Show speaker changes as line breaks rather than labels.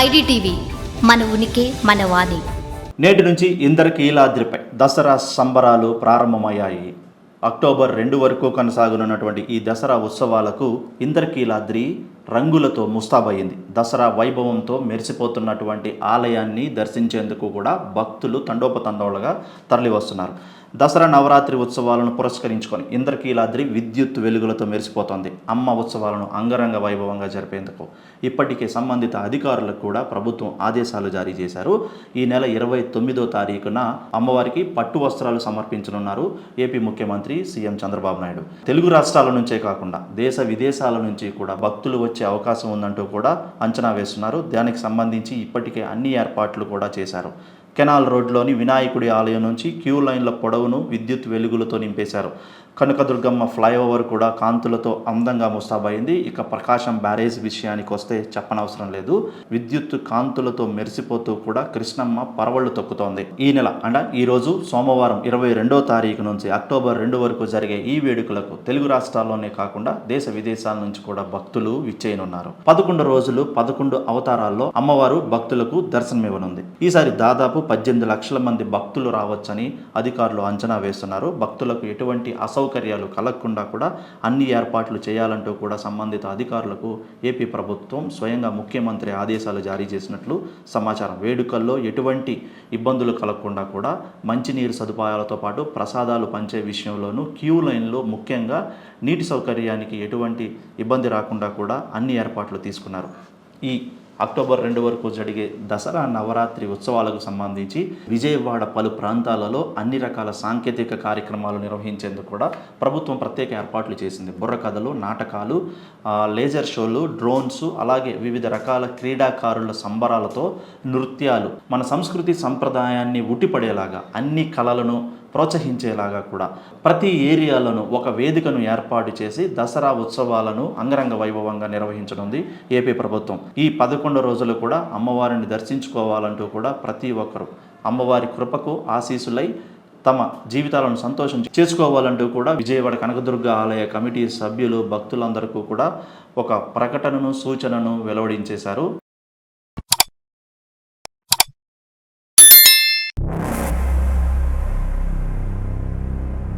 IDTV మన ఉనికి మన వాణి.
నేటి నుంచి ఇంద్రకీలాద్రిపై దసరా సంబరాలు ప్రారంభమయ్యాయి. అక్టోబర్ రెండు వరకు కొనసాగనున్నటువంటి ఈ దసరా ఉత్సవాలకు ఇంద్రకీలాద్రి రంగులతో ముస్తాబయ్యింది. దసరా వైభవంతో మెరిసిపోతున్నటువంటి ఆలయాన్ని దర్శించేందుకు కూడా భక్తులు తండోపతండోలుగా తరలివస్తున్నారు. దసరా నవరాత్రి ఉత్సవాలను పురస్కరించుకొని ఇంద్రకీలాద్రి విద్యుత్ వెలుగులతో మెరిసిపోతోంది. అమ్మ ఉత్సవాలను అంగరంగ వైభవంగా జరిపేందుకు ఇప్పటికే సంబంధిత అధికారులకు కూడా ప్రభుత్వం ఆదేశాలు జారీ చేశారు. ఈ నెల ఇరవై తొమ్మిదో తారీఖున అమ్మవారికి పట్టు వస్త్రాలు సమర్పించనున్నారు ఏపీ ముఖ్యమంత్రి సీఎం చంద్రబాబు నాయుడు. తెలుగు రాష్ట్రాల నుంచే కాకుండా దేశ విదేశాల నుంచి కూడా భక్తులు వచ్చే అవకాశం ఉందంటూ కూడా అంచనా వేస్తున్నారు. దానికి సంబంధించి ఇప్పటికే అన్ని ఏర్పాట్లు కూడా చేశారు. కెనాల్ రోడ్లోని వినాయకుడి ఆలయం నుంచి క్యూ లైన్ల పొడవును విద్యుత్ వెలుగులతో నింపేశారు. కనకదుర్గమ్మ ఫ్లైఓవర్ కూడా కాంతులతో అందంగా ముస్తాబైంది ఇక ప్రకాశం బ్యారేజ్ విషయానికి వస్తే చెప్పనవసరం లేదు. విద్యుత్ కాంతులతో మెరిసిపోతూ కూడా కృష్ణమ్మ పరవళ్ళు తొక్కుతోంది. ఈ నెల అంటే ఈరోజు సోమవారం ఇరవై రెండో తారీఖు నుంచి అక్టోబర్ రెండు వరకు జరిగే ఈ వేడుకలకు తెలుగు రాష్ట్రాల్లోనే కాకుండా దేశ విదేశాల నుంచి కూడా భక్తులు విచ్చేయనున్నారు. పదకొండు రోజులు పదకొండు అవతారాల్లో అమ్మవారు భక్తులకు దర్శనమివ్వనుంది. ఈసారి దాదాపు పద్దెనిమిది లక్షల మంది భక్తులు రావచ్చని అధికారులు అంచనా వేస్తున్నారు. భక్తులకు ఎటువంటి అసౌకర్యాలు కలగకుండా కూడా అన్ని ఏర్పాట్లు చేయాలంటూ కూడా సంబంధిత అధికారులకు ఏపీ ప్రభుత్వం స్వయంగా ముఖ్యమంత్రి ఆదేశాలు జారీ చేసినట్లు సమాచారం. వేడుకల్లో ఎటువంటి ఇబ్బందులు కలగకుండా కూడా మంచినీరు సదుపాయాలతో పాటు ప్రసాదాలు పంచే విషయంలోనూ క్యూ లైన్లో ముఖ్యంగా నీటి సౌకర్యానికి ఎటువంటి ఇబ్బంది రాకుండా కూడా అన్ని ఏర్పాట్లు తీసుకున్నారు. ఈ అక్టోబర్ రెండు వరకు జరిగే దసరా నవరాత్రి ఉత్సవాలకు సంబంధించి విజయవాడ పలు ప్రాంతాలలో అన్ని రకాల సాంకేతిక కార్యక్రమాలు నిర్వహించేందుకు కూడా ప్రభుత్వం ప్రత్యేక ఏర్పాట్లు చేసింది. బుర్రకథలు నాటకాలు లేజర్ షోలు డ్రోన్స్ అలాగే వివిధ రకాల క్రీడాకారుల సంబరాలతో నృత్యాలు మన సంస్కృతి సంప్రదాయాన్ని ఉట్టిపడేలాగా అన్ని కళలను ప్రోత్సహించేలాగా కూడా ప్రతి ఏరియాలను ఒక వేదికను ఏర్పాటు చేసి దసరా ఉత్సవాలను అంగరంగ వైభవంగా నిర్వహించనుంది ఏపీ ప్రభుత్వం. ఈ పదకొండు రోజులు కూడా అమ్మవారిని దర్శించుకోవాలంటూ కూడా ప్రతి ఒక్కరు అమ్మవారి కృపకు ఆశీసులై తమ జీవితాలను సంతోషం చేసుకోవాలంటూ కూడా విజయవాడ కనకదుర్గ ఆలయ కమిటీ సభ్యులు భక్తులందరికీ కూడా ఒక ప్రకటనను సూచనను వెలువడించేశారు.